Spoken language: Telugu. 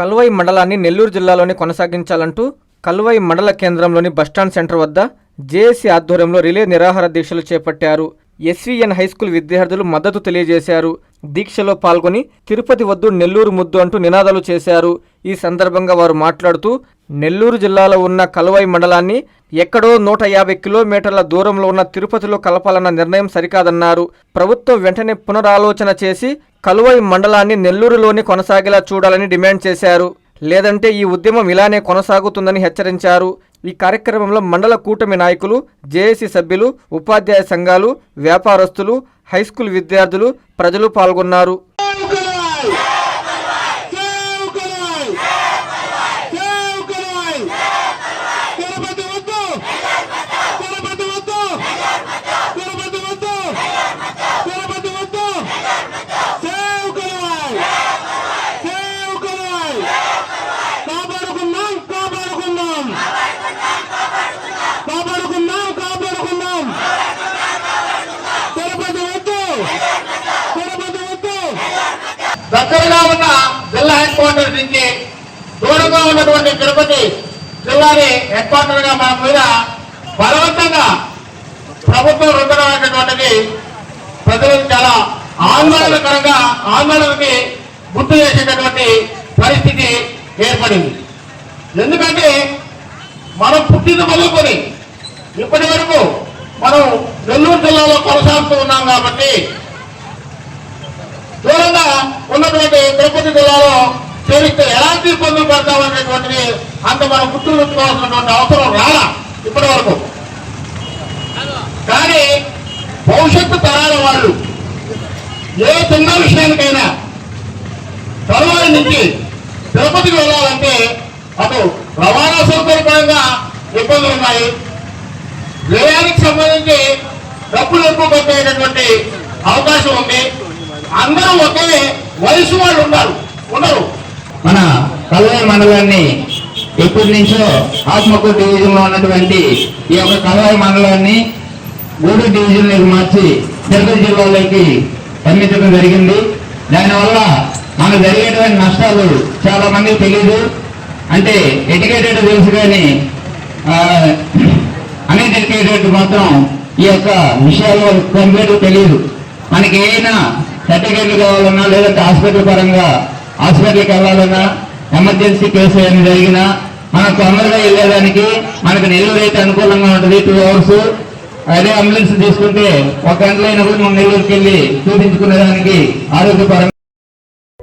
కల్వై మండలాన్ని నెల్లూరు జిల్లాలోనే కొనసాగించాలంటూ కల్వై మండల కేంద్రంలోని బస్టాండ్ సెంటర్ వద్ద జేఏసీ ఆధ్వర్యంలో రిలే నిరాహార దీక్షలు చేపట్టారు. ఎస్వీఎన్ హైస్కూల్ విద్యార్థులు మద్దతు తెలియజేశారు. దీక్షలో పాల్గొని తిరుపతి వద్దు నెల్లూరు ముద్దు అంటూ నినాదాలు చేశారు. ఈ సందర్భంగా వారు మాట్లాడుతూ నెల్లూరు జిల్లాలో ఉన్న కలువై మండలాన్ని ఎక్కడో నూట యాభై కిలోమీటర్ల దూరంలో ఉన్న తిరుపతిలో కలపాలన్న నిర్ణయం సరికాదన్నారు. ప్రభుత్వం వెంటనే పునరాలోచన చేసి కలువై మండలాన్ని నెల్లూరులోనే కొనసాగేలా చూడాలని డిమాండ్ చేశారు. లేదంటే ఈ ఉద్యమం ఇలానే కొనసాగుతుందని హెచ్చరించారు. ఈ కార్యక్రమంలో మండల కూటమి నాయకులు జేఏసీ సభ్యులు ఉపాధ్యాయ సంఘాలు వ్యాపారస్తులు హైస్కూల్ విద్యార్థులు ప్రజలు పాల్గొన్నారు కాపాడుకుందాం కాపాడుకుందాం కాపాడుకుందాం కాపాడుకుందాం తిరుపతి వద్దు తిరుపతి వద్దు దగ్గరగా ఉన్న జిల్లా హెడ్ క్వార్టర్ నుంచి దూరంగా ఉన్నటువంటి తిరుపతి జిల్లాని హెడ్ క్వార్టర్గా మన మీద బలవంతంగా ప్రభుత్వం రుద్దడం అనేటువంటిది ప్రజలకు చాలా ఆందోళనకరంగా ఆందోళనకి గుర్తు చేసేటటువంటి పరిస్థితి ఏర్పడింది. ఎందుకంటే మనం పుట్టిన మొదలుకొని ఇప్పటి వరకు మనం నెల్లూరు జిల్లాలో కొనసాగుతూ ఉన్నాం కాబట్టి దూరంగా ఉన్నటువంటి తిరుపతి జిల్లాలో చేరిస్తే ఎలాంటి ఇబ్బందులు పడతామనేటువంటిది అంత మనం గుర్తుపెట్టుకోవాల్సినటువంటి అవసరం రాలా ఇప్పటి వరకు కానీ భవిష్యత్తు తరాల వాళ్ళు ఏ చిన్న విషయానికైనా తరువాత నుంచి తిరుపతికి వెళ్ళాలంటే అటు రవాణా సౌకర్యపరంగా ఇబ్బందులు ఉన్నాయి. వ్యయానికి సంబంధించి డబ్బులు ఎక్కువ పెట్టేటటువంటి అవకాశం ఉంది. అందరూ ఒకే వయసు వాళ్ళు ఉన్నారు ఉండరు. మన కల్వై మండలాన్ని ఎప్పటి నుంచో ఆత్మకూరు డివిజన్లో ఉన్నటువంటి ఈ యొక్క కల్వాయి మండలాన్ని గూడు డివిజన్లోకి మార్చి తిరుపతి జిల్లాలోకి పంపించడం జరిగింది. దానివల్ల మనకు జరిగేటువంటి నష్టాలు చాలా మందికి తెలియదు. అంటే ఎడ్యుకేటెడ్ తెలుసు కానీ అన్ఎడ్యుకేటెడ్ మాత్రం ఈ యొక్క విషయాలు కంప్లీట్ తెలియదు. మనకి ఏదైనా సర్టిఫికేట్లు కావాలన్నా లేదంటే హాస్పిటల్ పరంగా హాస్పిటల్కి వెళ్ళాలన్నా ఎమర్జెన్సీ కేసు ఏమైనా జరిగినా మనం తొందరగా వెళ్ళేదానికి మనకు నెల్లూరు అయితే అనుకూలంగా ఉంటుంది టూ అవర్స్. అదే అంబులెన్స్ తీసుకుంటే ఒక గంటలైనప్పుడు మనం నెల్లూరుకి వెళ్ళి చూపించుకునేదానికి ఆరోగ్యపరంగా